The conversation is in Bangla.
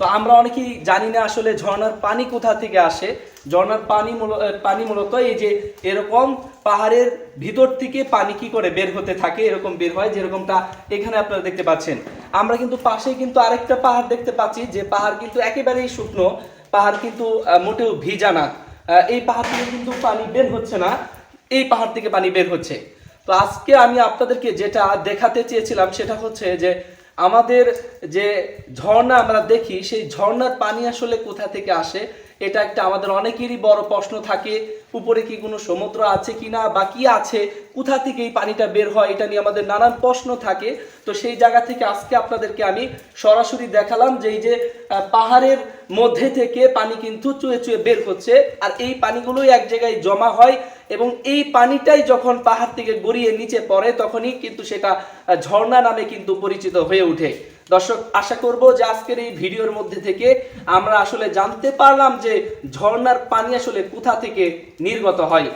তো আমরা অনেকেই জানি না আসলে ঝর্ণার পানি কোথা থেকে আসে। ঝর্ণার পানি পানি মূলত এই যে এরকম পাহাড়ের ভিতর থেকে পানি কি করে বের হতে থাকে, এরকম বের হয়, যেরকমটা এখানে আপনারা দেখতে পাচ্ছেন। আমরা কিন্তু পাশে কিন্তু আরেকটা পাহাড় দেখতে পাচ্ছি, যে পাহাড় কিন্তু একেবারেই শুকনো, পাহাড় কিন্তু মোটেও ভিজা না। এই পাহাড় থেকে কিন্তু পানি বের হচ্ছে না, এই পাহাড় থেকে পানি বের হচ্ছে। তো আজকে আমি আপনাদেরকে যেটা দেখাতে চেয়েছিলাম সেটা হচ্ছে যে আমাদের যে ঝর্ণা আমরা দেখি সেই ঝর্ণার পানি আসলে কোথা থেকে আসে? এটা একটা আমাদের অনেকেরই বড় প্রশ্ন থাকে, উপরে কি কোনো সমুদ্র আছে কিনা বা কি আছে, কোথা থেকে এই পানিটা বের হয়, এটা নিয়ে আমাদের নানান প্রশ্ন থাকে। তো সেই জায়গা থেকে আজকে আপনাদেরকে আমি সরাসরি দেখালাম যে এই যে পাহাড়ের মধ্যে থেকে পানি কিন্তু চুয়ে চুয়ে বের হচ্ছে, আর এই পানিগুলোই এক জায়গায় জমা হয় এবং এই পানিটাই যখন পাহাড় থেকে গড়িয়ে নিচে পড়ে, তখনই কিন্তু সেটা ঝর্ণা নামে কিন্তু পরিচিত হয়ে ওঠে। দর্শক, আশা করব যে আজকের এই ভিডিওর মধ্যে থেকে আমরা আসলে জানতে পারলাম যে ঝর্নার পানি আসলে কোথা থেকে নির্গত হয়।